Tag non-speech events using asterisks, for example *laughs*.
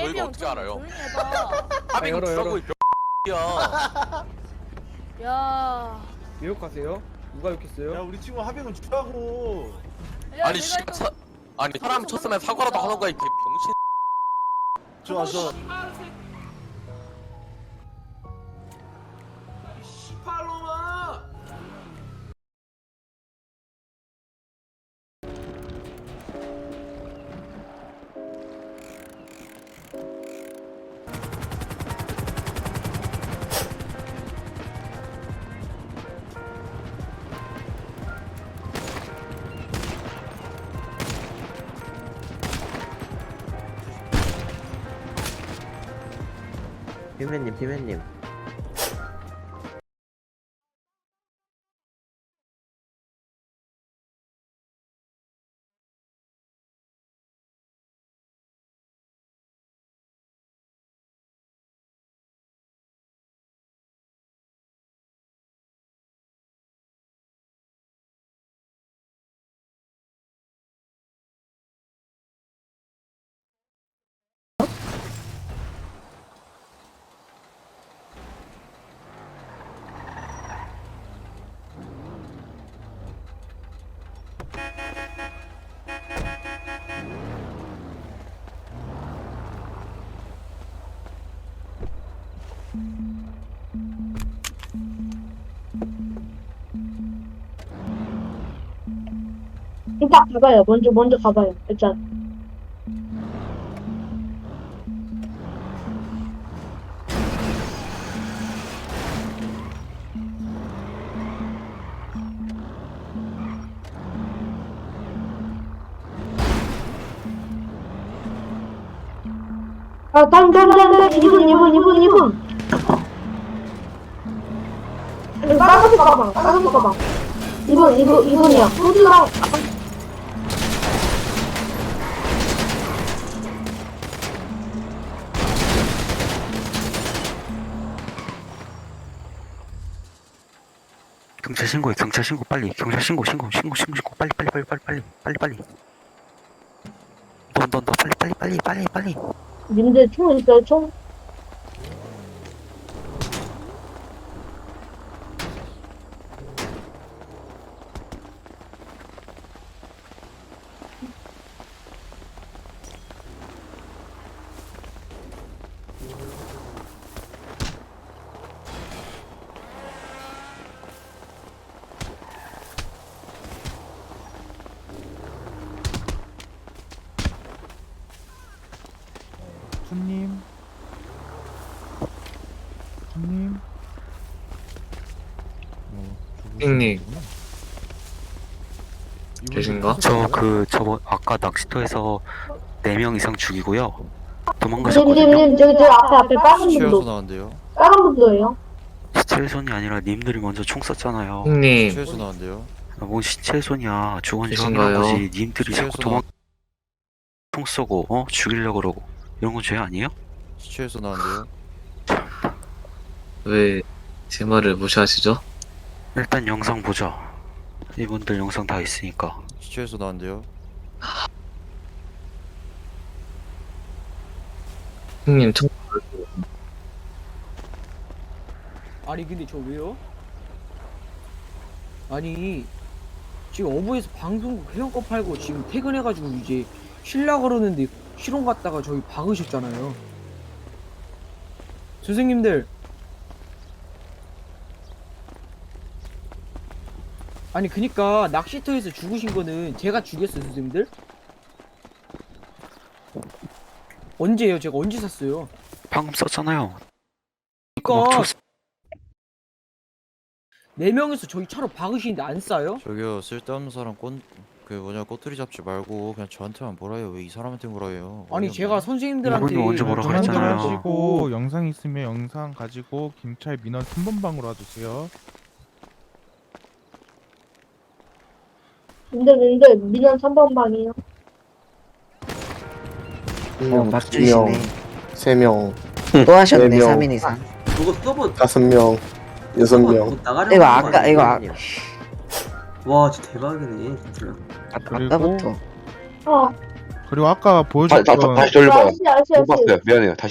저 이거 깨병 어떻게 좀 알아요? 조용히 해봐. 하빈이 열어, 열어. 주라고 이 야. 야. 유혹하세요? 누가 욕했어요? 야 우리 친구 하백은 주라고 야, 아니 내가 씨, 이거- 사, 아니 사람 쳤으면 사과라도 하는 거야 이 병신. 좋아 좋아 Efendim efendim. 일단 가봐요. 먼저 먼저 가봐요. 일단 아, 다음, 다음, 다음, 다음, 2분, 2분, 2분, 2분. 빨간색 가방, 빨간색 가방. 2분, 2분, 2분이야. 호주랑, 경찰 신고해 경찰 신고 빨리 경찰 신고 신고 신고 신고 신고 빨리 빨리 빨리 빨리 빨리 빨리 빨리 너너너 빨리 빨리 빨리 빨리 빨리 님들 총 있어요, 총? 손님. 손님. 어. 죽으시는구나. 계신가? 저그 저번 아까 낚시터에서 4명 이상 죽이고요. 님, 님, 도망가셨거든요. 님, 저기, 저 앞에, 앞에 빨간 취해서 분도, 나왔는데요. 빨간 분도예요. 시체손이 아니라 님들이 먼저 총 쐈잖아요. 형님. 취해서 나왔는데요. 아, 뭔 시체손이야. 계신가요? 확인한 거지 님들이 자꾸 시체에서 도망 총 쏘고 어? 죽이려고 그러고 이런 건 죄 아니에요? 취해서 나왔는데요 왜 제 말을 무시하시죠? 일단 영상 보자 이분들 영상 다 있으니까 취해서 나왔는데요 형님 총 아니 근데 저 왜요? 아니 지금 어부에서 방송국 회원권 팔고 지금 퇴근해가지고 이제 쉬려 그러는데 실온 갔다가 저기 박으셨잖아요. 선생님들. 아니 그니까 낚시터에서 죽으신 거는 제가 죽였어요 선생님들? 언제예요? 제가 언제 샀어요? 방금 썼잖아요. 그니까. 막 쳤- 네 명이서 저희 차로 박으시는데 안 싸요? 저기요 쓸데없는 사람 꼰 그 뭐냐 꼬투리 잡지 말고 그냥 저한테만 뭐라요 왜 이 사람한테 뭐라요 아니 제가 선생님들한테 이분이 먼저 뭐라 전화기 그랬잖아요. 가지고 영상 있으면 영상 가지고 경찰 민원 3번방으로 와주세요 님들, 님들, 민원 3번 방이에요. 어 막 주시네 3명, *laughs* 또 하셨네 네 명. 3인 이상 그거 서버 5명, 6명. 나가려고 이거 거 아까 이거 아, 아니에요? 와 진짜 대박이네 진짜 아 그리고- 아까부터 어, 그리고 아까 다, 다, 보여줬던 다시 돌려봐요. 아저씨, 못. 봤어요. 미안해요. 다시